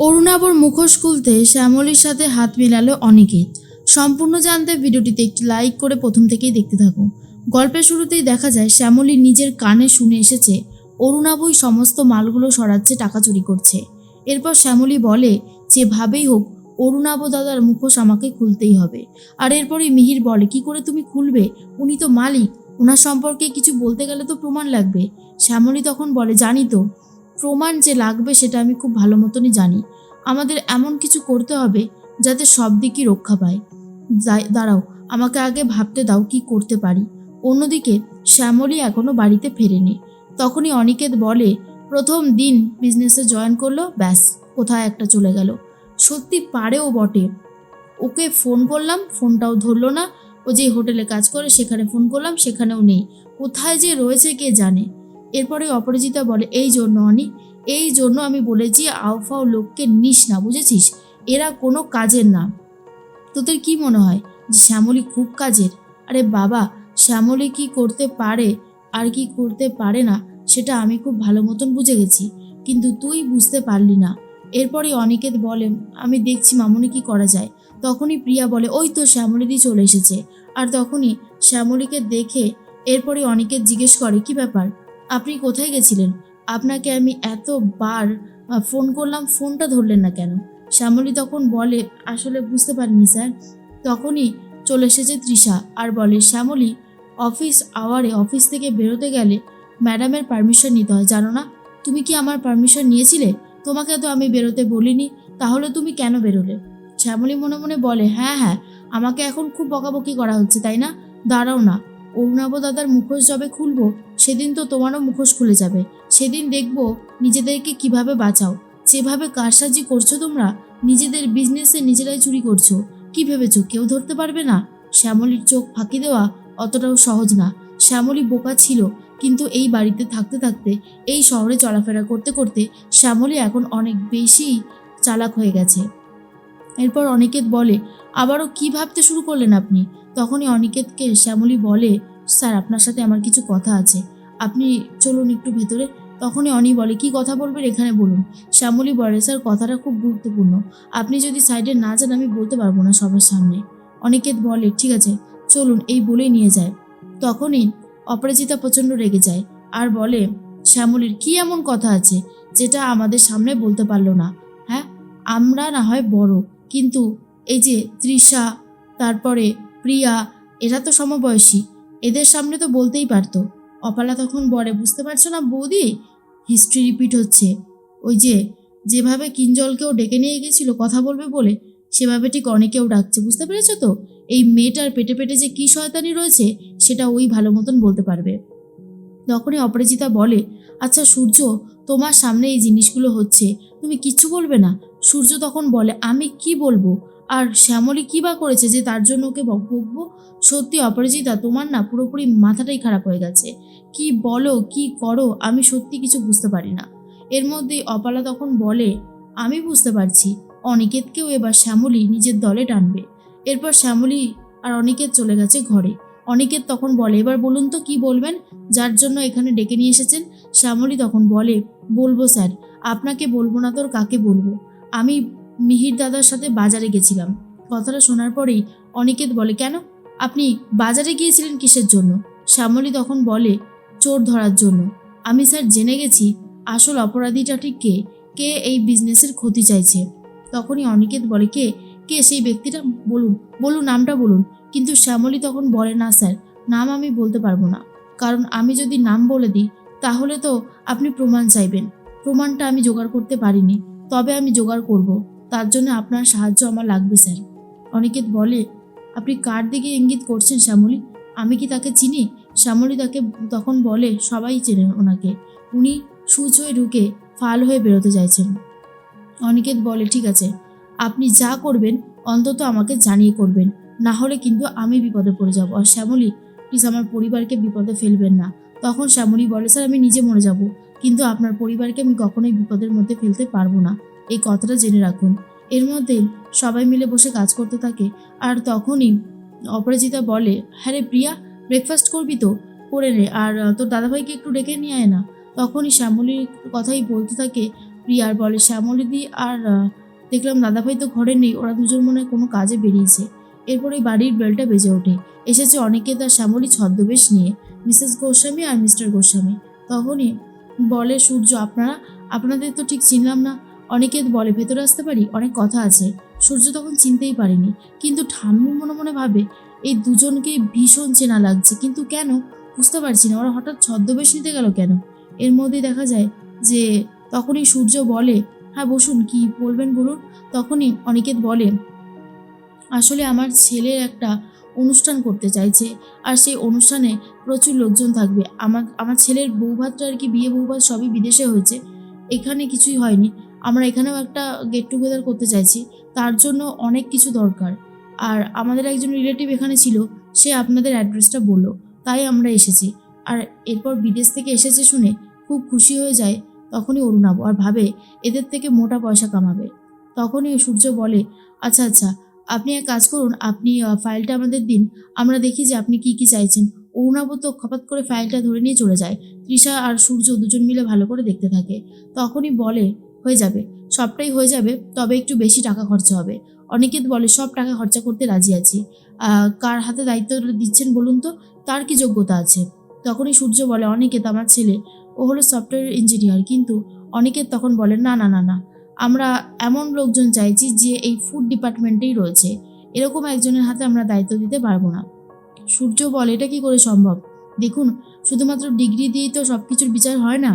অরুণাবর মুখোশ খুলতে শ্যামলীর সাথে হাত মেলালো অনিকেত সম্পূর্ণ জানতে ভিডিওটিতে একটি লাইক করে প্রথম থেকেই দেখতে থাকুন গল্পের শুরুতেই দেখা যায় শ্যামলী নিজের কানে শুনে এসেছে অরুণাবই সমস্ত মালগুলো সরাচ্ছে, টাকা চুরি করছে। এরপর শ্যামলী বলে, যেভাবেই হোক, অরুণাব দাদার মুখোশ আমাকে খুলতেই হবে। আর এরপরই মিহির বলে, কি করে তুমি খুলবে? উনি তো মালিক। ওনার সম্পর্কে কিছু বলতে গেলে তো প্রমাণ লাগবে। শ্যামলী তখন বলে, জানি তো। প্রমাণ যে লাগবে সেটা আমি খুব ভালো মতনই জানি। আমাদের এমন কিছু করতে হবে যাতে সব দিকই রক্ষা পায়। দাঁড়াও, আমাকে আগে ভাবতে দাও কি করতে পারি। অন্যদিকে, শ্যামলী এখনও বাড়িতে ফেরেনি। তখনই অনিকেত বলে, প্রথম দিন বিজনেসে জয়েন করল, ব্যাস, কোথায় একটা চলে গেল। সত্যি পারেও বটে। ওকে ফোন করলাম ফোনটাও ধরলো না। ও যে হোটেলে কাজ করে, সেখানে ফোন করলাম, সেখানেও নেই। কোথায় যে রয়েছে কে জানে? এরপরে অপরাজিতা বলে, এই জন্য অনি, এই জন্য আমি বলেছি আউফাও লোককে নিস না, বুঝেছিস? এরা কোনো কাজের না। তোদের কি মনে হয় যে শ্যামলী খুব কাজের? আরে বাবা, শ্যামলী কি করতে পারে আর কি করতে পারে না, সেটা আমি খুব ভালো মতন বুঝে গেছি, কিন্তু তুই বুঝতে পারলি না। এরপরে অনিকেত বলে, আমি দেখছি মামুনি কি করা যায়। তখনই প্রিয়া বলে, ওই তো শ্যামলীদি চলে এসেছে। আর তখনই শ্যামলীকে দেখে এরপরে অনিকেত জিজ্ঞেস করে, কি ব্যাপার? আপনি কোথায় গেছিলেন? আপনাকে আমি এতবার ফোন করলাম ফোনটা ধরলেন না কেন? শ্যামলী তখন বলে, আসলে বুঝতে পারিনি স্যার। তখনই চলে এসেছে তৃষা আর বলে, শ্যামলী অফিস আওয়ারে অফিস থেকে বেরোতে গেলে ম্যাডামের পারমিশন নিতে হয়। জানো না, তুমি কি আমার পারমিশন নিয়েছিলে? তোমাকে তো আমি বেরোতে বলিনি, তাহলে তুমি কেন বেরোলে? শ্যামলী মনে মনে বলে হ্যাঁ হ্যাঁ আমাকে এখন খুব বকাবকি করা হচ্ছে, তাই না? দাঁড়াও না। অরুণাব দাদার মুখোশ যবে খুলবো, সেদিন তো তোমারও মুখোশ খুলে যাবে। সেদিন দেখব নিজেদেরকে কীভাবে বাঁচাও। যেভাবে কারসাজি করছ তোমরা, নিজেদের বিজনেসে নিজেরাই চুরি করছ। কি ভেবেছো, কেউ ধরতে পারবে না? শ্যামলীর চোখ ফাঁকি দেওয়া অতটাও সহজ না। শ্যামলী বোকা ছিল, কিন্তু এই বাড়িতে থাকতে থাকতে, এই শহরে চলাফেরা করতে করতে শ্যামলী এখন অনেক বেশি চালাক হয়ে গেছে। এরপর অনিকেত বলে, আবারও কি ভাবতে শুরু করলেন আপনি? তখনই অনিকেতকে শ্যামলী বলে স্যার, আপনার সাথে আমার কিছু কথা আছে। আপনি চলুন একটু ভেতরে। তখনই অনি বলে, কি কথা বলবেন এখানে বলুন। শ্যামলী বলে, স্যার, কথাটা খুব গুরুত্বপূর্ণ। আপনি যদি সাইডে না যান, আমি বলতে পারব না সবার সামনে। অনিকেত বলে, ঠিক আছে, চলুন, এই বলেই নিয়ে যায়। তখনই অপরাজিতা প্রচণ্ড রেগে যায় আর বলে, শ্যামলীর কি এমন কথা আছে যেটা আমাদের সামনে বলতে পারল না? হ্যাঁ আমরা না হয় বড়, কিন্তু এই যে তৃষা, তারপরে প্রিয়া, এরা তো সমবয়সী। এদের সামনে তো বলতেই পারতো। অপালা তখন বলে, বুঝতে পারছ না বৌদি? হিস্ট্রি রিপিট হচ্ছে। ওই যে, যেভাবে কিঞ্জলকেও ডেকে নিয়ে গেছিল কথা বলবে বলে, সেভাবে ঠিক অনেকেও ডাকছে। বুঝতে পেরেছ তো? এই মেয়েটার পেটে পেটে যে কী শয়তানি রয়েছে, সেটা ওই ভালো মতন বলতে পারবে। তখনই অপরাজিতা বলে আচ্ছা সূর্য, তোমার সামনে এই জিনিসগুলো হচ্ছে। তুমি কিচ্ছু বলবে না? সূর্য তখন বলে, আমি কি বলব? আর শ্যামলী কী বা করেছে যে তার জন্য ওকে বকবো সত্যি অপরাজিতা, তোমার না পুরোপুরি মাথাটাই খারাপ হয়ে গেছে। কি বলো, কি করো, আমি সত্যি কিছু বুঝতে পারি না। এর মধ্যেই অপালা তখন বলে, আমি বুঝতে পারছি, অনিকেতকেও এবার শ্যামলী নিজের দলে টানবে। এরপর শ্যামলী আর অনিকেত চলে গেছে ঘরে। অনিকেত তখন বলে, এবার বলুন তো কি বলবেন? যার জন্য এখানে ডেকে নিয়ে এসেছেন? শ্যামলী তখন বলে, বলব স্যার, আপনাকে বলব না তোর কাকে বলব? আমি মিহির দাদার সাথে বাজারে গেছিলাম। কথাটা শোনার পরেই অনিকেত বলে, কেন? আপনি বাজারে গিয়েছিলেন কিসের জন্য? শ্যামলী তখন বলে, চোর ধরার জন্য। আমি স্যার জেনে গেছি আসল অপরাধীটা ঠিক কে কে এই বিজনেসের ক্ষতি চাইছে। তখনই অনিকেত বলে, কে? কে সেই ব্যক্তিটা? বলুন বলুন, নামটা বলুন। কিন্তু শ্যামলী তখন বলে, না স্যার, নাম আমি বলতে পারব না। কারণ আমি যদি নাম বলে দিই, তাহলে তো আপনি প্রমাণ চাইবেন। প্রমাণটা আমি জোগাড় করতে পারিনি। তবে আমি জোগাড় করব। তার জন্য আপনার সাহায্য আমার লাগবে, স্যার। অনিকেত বলে, আপনি কার দিকে ইঙ্গিত করছেন, শ্যামলী? আমি কি তাকে চিনি? শ্যামলী তাকে তখন বলে, সবাই চেনেন ওনাকে। উনি সুচ হয়ে ঢুকে ফাল হয়ে বেরোতে চাইছেন। অনিকেত বলে, ঠিক আছে, আপনি যা করবেন, অন্তত আমাকে জানিয়ে করবেন। না হলে কিন্তু আমি বিপদে পড়ে যাব। আর শ্যামলী, প্লিজ আমার পরিবারকে বিপদে ফেলবেন না। তখন শ্যামলী বলে, স্যার, আমি নিজে মরে যাব। কিন্তু আপনার পরিবারকে আমি কখনোই বিপদের মধ্যে ফেলতে পারব না। এই কথাটা জেনে রাখুন। এর মধ্যে সবাই মিলে বসে কাজ করতে থাকে আর তখনই অপরাজিতা বলে হ্যাঁ রে প্রিয়া ব্রেকফাস্ট করবি তো? করে নে। আর তোর দাদাভাইকে একটু ডেকে নিয়ে আয় না। তখনই শ্যামলীর কথাই বলতে থাকে প্রিয়ার বলে শ্যামলিদি আর দেখলাম দাদাভাই তো ঘরে নেই, ওরা দুজন মনে কোনো কাজে বেরিয়েছে। এরপরে বাড়ির বেলটা বেজে ওঠে। এসেছে অনেকে তার শ্যামলী ছদ্মবেশ নিয়ে, মিসেস গোস্বামী আর মিস্টার গোস্বামী। তখনই বলে, সূর্য, আপনারা, আপনাদের তো ঠিক চিনলাম না। অনেকে বলে, ভেতরে আসতে পারি? অনেক কথা আছে। সূর্য তখন চিনতেই পারেনি। কিন্তু ঠাম্মি মনে মনে ভাবে, এই দুজনকে ভীষণ চেনা লাগছে। কিন্তু কেন? বুঝতে পারছি না। ওরা হঠাৎ ছদ্মবেশ নিতে গেল কেন? এর মধ্যে দেখা যায় যে, তখনই সূর্য বলে হ্যাঁ বসুন, কি বলবেন বলুন? তখনই অনিকেত বলে, আসলে আমার ছেলের একটা অনুষ্ঠান করতে চাইছে। আর সেই অনুষ্ঠানে প্রচুর লোকজন থাকবে। আমার আমার ছেলের বৌভাতটা আর কি, বিয়ে বউভাত সবই বিদেশে হয়েছে। এখানে কিছুই হয়নি। আমরা এখানেও একটা গেট টুগেদার করতে চাইছি। তার জন্য অনেক কিছু দরকার। আর আমাদের একজন রিলেটিভ এখানে ছিল, সে আপনাদের অ্যাড্রেসটা বলল। তাই আমরা এসেছি। আর এরপর বিদেশ থেকে এসেছে শুনে খুব খুশি হয়ে যায়। তখনই অরুণাব আর ভাবে, এদের থেকে মোটা পয়সা কামাবে। তখনই সূর্য বলে আচ্ছা আচ্ছা আপনি এক কাজ করুন, আপনি ফাইলটা আমাদের দিন। আমরা দেখি যে আপনি কি কি চাইছেন। অরুণাব তো খপাত করে ফাইলটা ধরে নিয়ে চলে যায়। তৃষা আর সূর্য দুজন মিলে ভালো করে দেখতে থাকে। তখনই বলে হয়ে যাবে। সবটাই হয়ে যাবে, তবে একটু বেশি টাকা খরচা হবে। অনেকে বলে, সব টাকা খরচা করতে রাজি আছি। কার হাতে দায়িত্ব দিচ্ছেন বলুন তো? তার কি যোগ্যতা আছে? তখনই সূর্য বলে অনেকে আমার ছেলে। ও হলো সফটওয়্যার ইঞ্জিনিয়ার। কিন্তু অনেকে তখন বলে, না না না না। আমরা এমন লোকজন চাইছি যে এই ফুড ডিপার্টমেন্টেই রয়েছে। এরকম একজনের হাতে আমরা দায়িত্ব দিতে পারব না। সূর্য বলে, এটা কি করে সম্ভব? দেখুন, শুধুমাত্র ডিগ্রি দিয়েই তো সব কিছুর বিচার হয় না।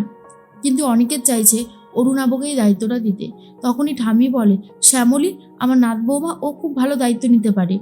কিন্তু অনেকের চাইছে অরুণাবকেই দায়িত্বটা দিতে। তখনই ঠামি বলে, শ্যামলী, আমার নাত বৌমা, ও খুব ভালো দায়িত্ব নিতে পারে।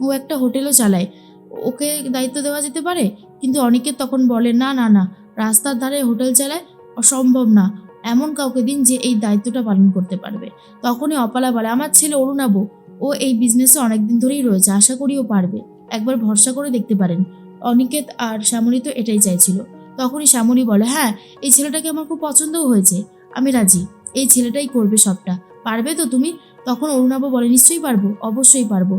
ও একটা হোটেলও চালায়। ওকে দায়িত্ব দেওয়া যেতে পারে? কিন্তু অনেকে তখন বলে, না না না, রাস্তার ধারে হোটেল চালায় অসম্ভব না। এমন কাউকে দিন যে এই দায়িত্বটা পালন করতে পারবে। তখনই অপালা বলে, আমার ছেলে অরুণাব, ও এই বিজনেসে অনেকদিন ধরেই রয়েছে। আশা করি ও পারবে। একবার ভরসা করে দেখতে পারেন। অনিকেত আর শ্যামলী তো এটাই চাইছিল। তখনই শ্যামলী বলে হ্যাঁ এই ছেলেটাকে আমার খুব পছন্দও হয়েছে। আমি রাজি। এই ছেলেটাই করবে সবটা। পারবে তো তুমি? তখন অরুণাব বলে, নিশ্চয়ই পারব, অবশ্যই পারব।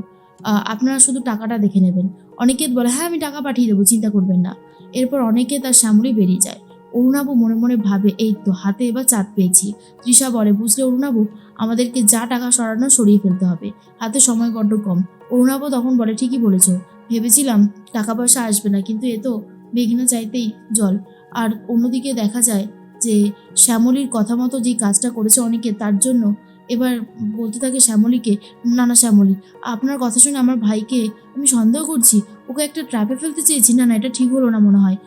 আপনারা শুধু টাকাটা দেখে নেবেন। অনিকেত বলে হ্যাঁ আমি টাকা পাঠিয়ে দেবো, চিন্তা করবেন না। এরপর অনেকে তার শ্যামলী বেরিয়ে যায়। অরুণাবু মনে মনে ভাবে, এই তো, হাতে এবার চাঁদ পেয়েছি। তৃষা বলে, বুঝলে অরুণাবু, আমাদেরকে যা টাকা সরানো সরিয়ে ফেলতে হবে। হাতে সময় বড্ড কম। অরুণাবু তখন বলে, ঠিকই বলেছ। ভেবেছিলাম টাকা পয়সা আসবে না, কিন্তু এ তো মেঘনা চাইতেই জল। আর অন্যদিকে দেখা যায় যে শ্যামলীর কথা মতো যে কাজটা করেছে অনেকে, তার জন্য এবার বলতে থাকে শ্যামলীকে না না শ্যামলী, আপনার কথা শুনে আমার ভাইকে আমি সন্দেহ করছি, ওকে একটা ট্র্যাপে ফেলতে চেয়েছি। না না, এটা ঠিক হলো না মনে হয়।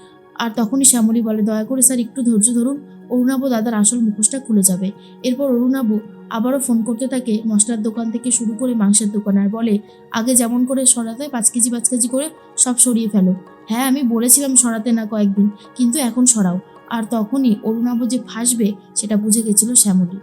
আর তখনই শ্যামলী বলে, দয়া করে স্যার, একটু ধৈর্য ধরুন, অরুণাবু দাদার আসল মুখোশটা খুলে যাবে। এরপর অরুণাবু আবারও ফোন করতে থাকে মশলার দোকান থেকে শুরু করে মাংসের দোকান আর বলে, আগে যেমন করে সরাতে পাঁচ কেজি পাঁচ কেজি করে সব সরিয়ে ফেলো। হ্যাঁ আমি বলেছিলাম সরাতে না কয়েকদিন, কিন্তু এখন সরাও। আর তখনই অরুণাভ যে ফাঁসবে সেটা বুঝে গেছিল শ্যামলী।